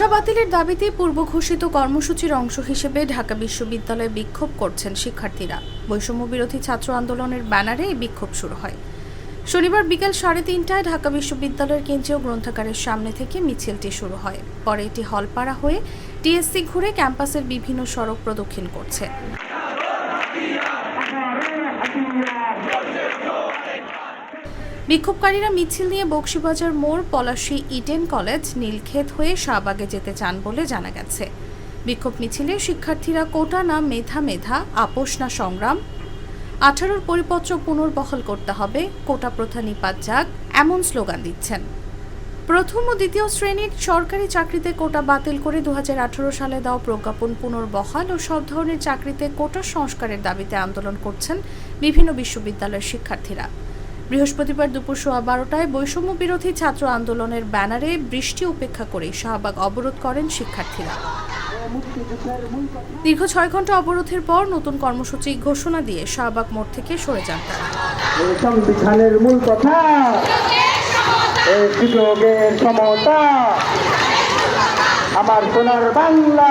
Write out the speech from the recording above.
বাতিলের দাবিতে পূর্ব ঘোষিত কর্মসূচির অংশ হিসেবে ঢাকা বিশ্ববিদ্যালয়ে বিক্ষোভ করছেন শিক্ষার্থীরা। বৈষম্য বিরোধী ছাত্র আন্দোলনের ব্যানারে এই বিক্ষোভ শুরু হয়। শনিবার বিকেল সাড়ে তিনটায় ঢাকা বিশ্ববিদ্যালয়ের কেন্দ্রীয় গ্রন্থাগারের সামনে থেকে মিছিলটি শুরু হয়। পরে এটি হলপাড়া হয়ে টিএসসি ঘুরে ক্যাম্পাসের বিভিন্ন সড়ক প্রদক্ষিণ করছে। বিক্ষোভকারীরা মিছিল নিয়ে বক্সিবাজার মোড়, পলাশী ইডেন কলেজ, নীলক্ষেত হয়ে শাহবাগে যেতে চান বলে জানা গেছে। বিক্ষোভ মিছিলে শিক্ষার্থীরা কোটা না মেধা মেধা, আপোষ না সংগ্রাম। আঠারোর পরিপত্র পুনর্বহাল করতে হবে, কোটা প্রথা নিপাত যাক, এমন স্লোগান দিচ্ছেন। প্রথম ও দ্বিতীয় শ্রেণির সরকারি চাকরিতে কোটা বাতিল করে দু হাজার আঠারো সালে দেওয়া প্রজ্ঞাপন পুনর্বহাল ও সব ধরনের চাকরিতে কোটা সংস্কারের দাবিতে আন্দোলন করছেন বিভিন্ন বিশ্ববিদ্যালয়ের শিক্ষার্থীরা। বৃহস্পতিবার দুপুর সোয়া বারোটায় বৈষম্য বিরোধী ছাত্র আন্দোলনের ব্যানারে বৃষ্টি উপেক্ষা করে শাহবাগ অবরোধ করেন শিক্ষার্থীরা। দীর্ঘ ছয় ঘণ্টা অবরোধের পর নতুন কর্মসূচি ঘোষণা দিয়ে শাহবাগ মোড় থেকে সরে যান কথা আমার বাংলা।